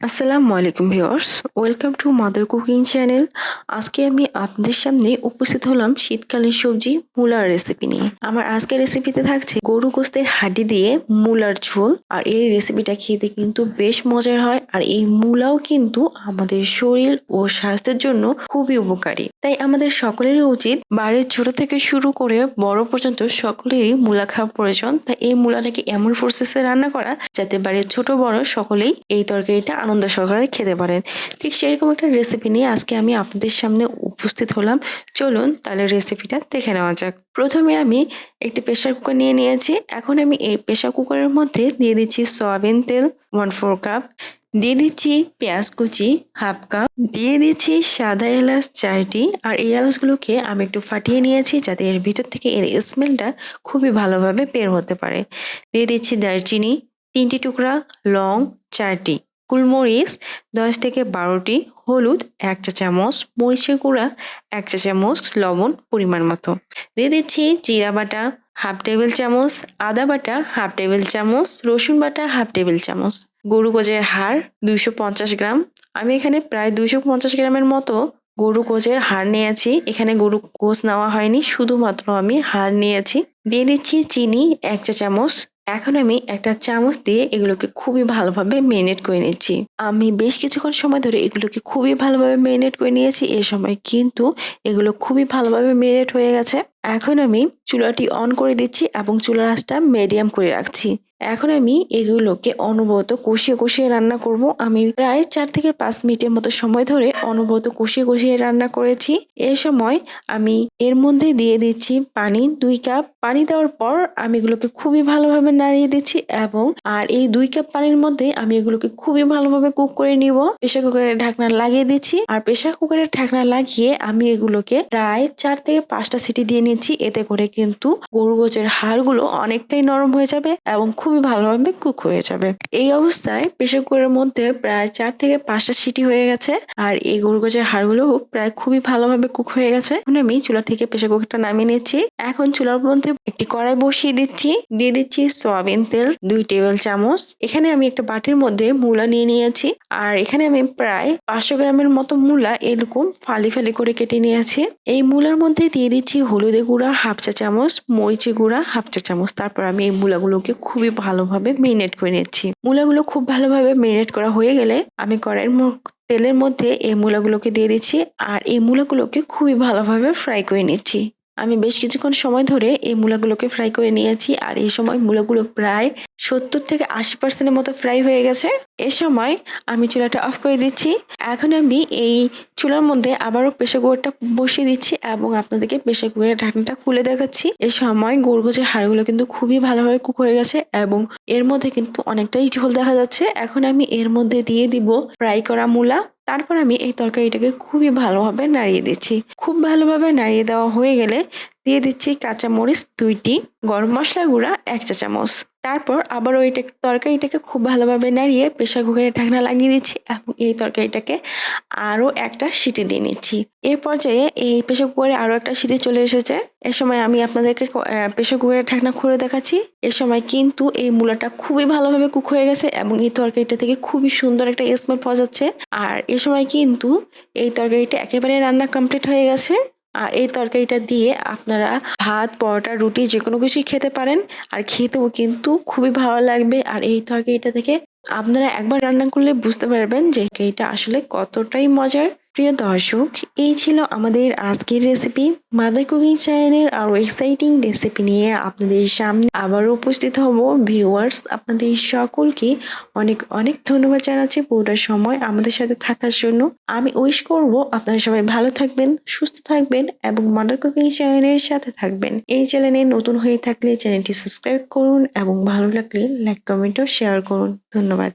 আসসালামু আলাইকুম viewers, welcome to mother cooking channel. আজকে আমি আপনাদের সামনে উপস্থিত হলাম শীতকালীন সবজি মূলার রেসিপি নিয়ে। আমার আজকের রেসিপিতে থাকছে গরু গোস্তের হাড্ডি দিয়ে মূলার ঝোল। আর এই রেসিপিটা খেতে কিন্তু বেশ মজার হয়। আর এই মূলাও কিন্তু আমাদের শরীর ও স্বাস্থ্যের জন্য খুবই উপকারী। তাই আমাদের সকলেরই উচিত বাড়ির ছোট থেকে শুরু করে বড় পর্যন্ত সকলেরই মূলা খাওয়া প্রয়োজন। তাই এই মূলাটাকে এমন প্রসেসে রান্না করা যাতে বাড়ির ছোট বড় সকলেই এই তরকারিটা আনন্দ সহকারে খেতে পারেন। ঠিক সেরকম একটা রেসিপি নিয়ে আজকে আমি আপনাদের সামনে উপস্থিত হলাম। চলুন তাহলে রেসিপিটা দেখে নেওয়া যাক। প্রথমে আমি একটি প্রেশার কুকার নিয়ে নিয়েছি। এখন আমি এই প্রেশার কুকারের মধ্যে দিয়ে দিচ্ছি সয়াবিন তেল ওয়ান ফোর কাপ দিয়ে দিচ্ছি পেঁয়াজ কুচি, হাফ কাপ। দিয়ে দিচ্ছি সাদা এলাচ চারটি আর এই এলাচগুলোকে আমি একটু ফাটিয়ে নিয়েছি যাতে এর ভিতর থেকে এর স্মেলটা খুবই ভালোভাবে বের হতে পারে। দিয়ে দিচ্ছি দারচিনি, তিনটি টুকরা লং চারটি, কুলমরিচ, দশ থেকে বারোটি, হলুদ এক চা চামচ, মরিচের গুঁড়া এক চা চামচ, লবণ পরিমাণ মতো। দিয়ে দিচ্ছি জিরা বাটা হাফ টেবিল চামচ, আদা বাটা হাফ টেবিল চামচ, রসুন বাটা হাফ টেবিল চামচ। গরু গোজের হাড় দুইশো পঞ্চাশ গ্রাম। আমি এখানে প্রায় দুইশো পঞ্চাশ গ্রামের মতো গরু কোচের হাড় নিয়েছি। এখানে গরু কোচ নেওয়া হয়নি, শুধুমাত্র আমি হাড় নিয়েছি। দিয়ে দিচ্ছি চিনি এক চা চামচ। এখন আমি একটা চামচ দিয়ে এগুলোকে খুবই ভালোভাবে মেরিনেট করে নিচ্ছি। আমি বেশ কিছুক্ষণ সময় ধরে এগুলোকে খুবই ভালোভাবে মেরিনেট করে নিয়েছি। এ সময় কিন্তু এগুলো খুবই ভালোভাবে মেরিনেট হয়ে গেছে। এখন আমি চুলাটি অন করে দিচ্ছি এবং চুলার আঁচটা মিডিয়াম করে রাখছি। এখন আমি এগুলোকে অনবরত কষিয়ে কষিয়ে রান্না করব। আমি প্রায় চার থেকে পাঁচ মিনিটের মতো সময় ধরে অনবরত কষিয়ে কষিয়ে রান্না করেছি। এ সময় আমি এর মধ্যে দিয়ে দিচ্ছি পানি, দুই কাপ পানি দেওয়ার পর আমি এগুলোকে খুবই ভালোভাবে নাড়িয়ে দিচ্ছি এবং আর এই দুই কাপ পানির মধ্যে আমি এগুলোকে খুবই ভালোভাবে কুক করে নিব। প্রেশার কুকারের ঢাকনা লাগিয়ে দিচ্ছি আর প্রেশার কুকারের ঢাকনা লাগিয়ে আমি এগুলোকে প্রায় চার থেকে পাঁচটা সিটি দিয়ে নিচ্ছি। এতে করে কিন্তু গরু গোছের হাড়গুলো অনেকটাই নরম হয়ে যাবে এবং খুবই ভালোভাবে কুক হয়ে যাবে। এই অবস্থায় প্রেশার কুকারের মধ্যে প্রায় চার থেকে পাঁচটা সিটি হয়ে গেছে। আর এই গরু গোছের হাড়গুলো প্রায় খুবই ভালোভাবে কুক হয়ে গেছে। এখন আমি চুলা থেকে প্রেশার কুকারটা নামিয়ে নিচ্ছি। এখন চুলার মধ্যে একটি কড়াই বসিয়ে দিচ্ছি। দিয়ে দিচ্ছি সয়াবিন তেল, দুই টেবিল চামচ। এখানে আমি একটা বাটির মধ্যে মূলা নিয়ে নিয়েছি। আর এখানে আমি প্রায় পাঁচশো গ্রামের মতো মূলা এরকম ফালি ফালি করে কেটে নিয়েছি। এই মূলার মধ্যে দিয়ে দিচ্ছি হলুদের গুঁড়া, হাফ চা চামচ, মরিচের গুঁড়া, হাফ চা চামচ। তারপর আমি এই মূলাগুলোকে খুবই ভালোভাবে মেরিনেট করে নিচ্ছি। মূলাগুলো খুব ভালোভাবে মেরিনেট করা হয়ে গেলে আমি কড়াইয়ের তেলের মধ্যে এই মূলাগুলোকে দিয়ে দিচ্ছি আর এই মূলাগুলোকে খুবই ভালোভাবে ফ্রাই করে নিচ্ছি। আমি বেশ কিছুক্ষণ সময় ধরে এই মূলাগুলোকে ফ্রাই করে নিয়েছি আর এই সময় মূলাগুলো প্রায় সত্তর থেকে আশি পার্সেন্টের মতো ফ্রাই হয়ে গেছে। এ সময় আমি চুলাটা অফ করে দিচ্ছি। এখন আমি এই চুলার মধ্যে আবারও প্রেশার কুকারটা বসিয়ে দিচ্ছি এবং আপনাদেরকে প্রেশার কুকারের ঢাকনাটা খুলে দেখাচ্ছি। এ সময় গোরগোজের হাড়গুলো কিন্তু খুবই ভালোভাবে কুক হয়ে গেছে এবং এর মধ্যে কিন্তু অনেকটাই ঝোল দেখা যাচ্ছে। এখন আমি এর মধ্যে দিয়ে দিব ফ্রাই করা মূলা। তারপর আমি এই তরকারিটাকে খুবই ভালোভাবে নাড়িয়ে দিচ্ছি। খুব ভালোভাবে নাড়িয়ে দেওয়া হয়ে গেলে দিয়ে দিচ্ছি কাঁচা মরিচ দুইটি, গরম মশলা গুঁড়া এক চা চামচ তারপর আবার ওইটা তরকারিটাকে খুব ভালোভাবে নাড়িয়ে প্রেশার কুকারে ঢাকনা লাগিয়ে দিচ্ছি এবং এই তরকারিটাকে আরও একটা সিটি দিয়ে নিচ্ছি। এর পর্যায়ে এই প্রেশার কুকারে আরও একটা সিটি চলে এসেছে। এ সময় আমি আপনাদেরকে প্রেশার কুকারের ঢাকনা খুলে দেখাচ্ছি। এ সময় কিন্তু এই মূলাটা খুবই ভালোভাবে কুক হয়ে গেছে এবং এই তরকারিটা থেকে খুবই সুন্দর একটা স্মেল পাওয়া যাচ্ছে। আর এ সময় কিন্তু এই তরকারিটা একেবারে রান্না কমপ্লিট হয়ে গেছে। আর এই তরকারিটা দিয়ে আপনারা ভাত, পরোটা, রুটি যে কোনো কিছুই খেতে পারেন। আর খেতেও কিন্তু খুবই ভালো লাগবে। আর এই তরকারিটা থেকে আপনারা একবার রান্না করলে বুঝতে পারবেন যে এটা আসলে কতটাই মজার। প্রিয় দর্শক, এই ছিল আমাদের আজকের রেসিপি মাদার কুকিং চ্যানেলের আরও এক্সাইটিং রেসিপি নিয়ে আপনাদের সামনে আবার উপস্থিত হব। ভিউয়ার্স আপনাদের সকলকে অনেক অনেক ধন্যবাদ জানাচ্ছি পুরোটা সময় আমাদের সাথে থাকার জন্য। আমি উইশ করব আপনারা সবাই ভালো থাকবেন, সুস্থ থাকবেন এবং মাদার কুকিং চ্যানেলের সাথে থাকবেন। এই চ্যানেলে নতুন হয়ে থাকলে চ্যানেলটি সাবস্ক্রাইব করুন এবং ভালো লাগলে লাইক কমেন্ট ও শেয়ার করুন। ধন্যবাদ।